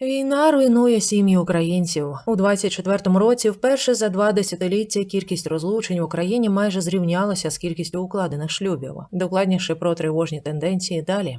Війна руйнує сім'ї українців у 24-му році. Вперше за два десятиліття кількість розлучень в Україні майже зрівнялася з кількістю укладених шлюбів. Докладніше про тривожні тенденції далі.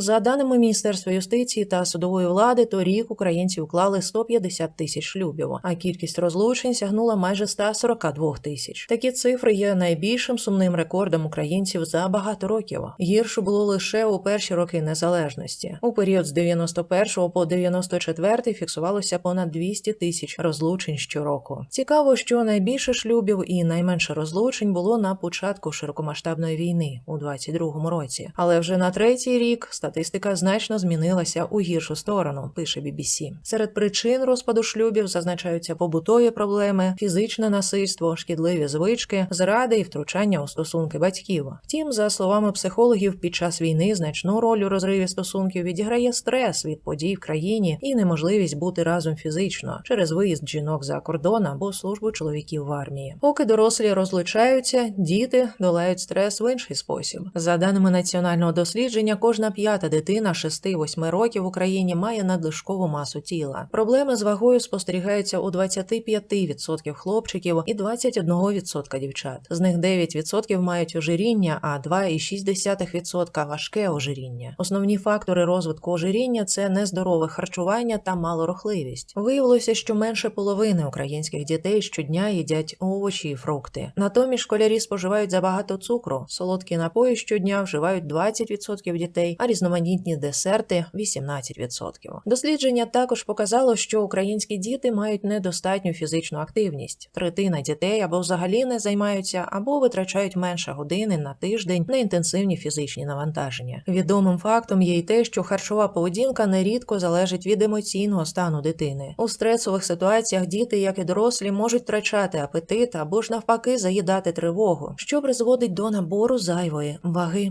За даними Міністерства юстиції та судової влади, торік українці уклали 150 тисяч шлюбів, а кількість розлучень сягнула майже 142 тисяч. Такі цифри є найбільшим сумним рекордом українців за багато років. Гірше було лише у перші роки незалежності. У період з 91 по 94 фіксувалося понад 200 тисяч розлучень щороку. Цікаво, що найбільше шлюбів і найменше розлучень було на початку широкомасштабної війни у 22-му році, але вже на третій рік статистика значно змінилася у гіршу сторону, пише BBC. Серед причин розпаду шлюбів зазначаються побутові проблеми, фізичне насильство, шкідливі звички, зради і втручання у стосунки батьків. Втім, за словами психологів, під час війни значну роль у розриві стосунків відіграє стрес від подій в країні і неможливість бути разом фізично через виїзд жінок за кордон або службу чоловіків в армії. Поки дорослі розлучаються, діти долають стрес в інший спосіб. За даними національного дослідження, кожна п'ята дитина 6-8 років в Україні має надлишкову масу тіла. Проблеми з вагою спостерігаються у 25% хлопчиків і 21% дівчат. З них 9% мають ожиріння, а 2,6% важке ожиріння. Основні фактори розвитку ожиріння це нездорове харчування та малорухливість. Виявилося, що менше половини українських дітей щодня їдять овочі і фрукти. Натомість школярі споживають забагато цукру, солодкі напої щодня вживають 20% дітей, а різноманітні десерти 18%. Дослідження також показало, що українські діти мають недостатню фізичну активність. Третина дітей або взагалі не займаються, або витрачають менше години на тиждень на інтенсивні фізичні навантаження. Відомим фактом є й те, що харчова поведінка нерідко залежить від емоційного стану дитини. У стресових ситуаціях діти, як і дорослі, можуть втрачати апетит або ж навпаки заїдати тривогу, що призводить до набору зайвої ваги.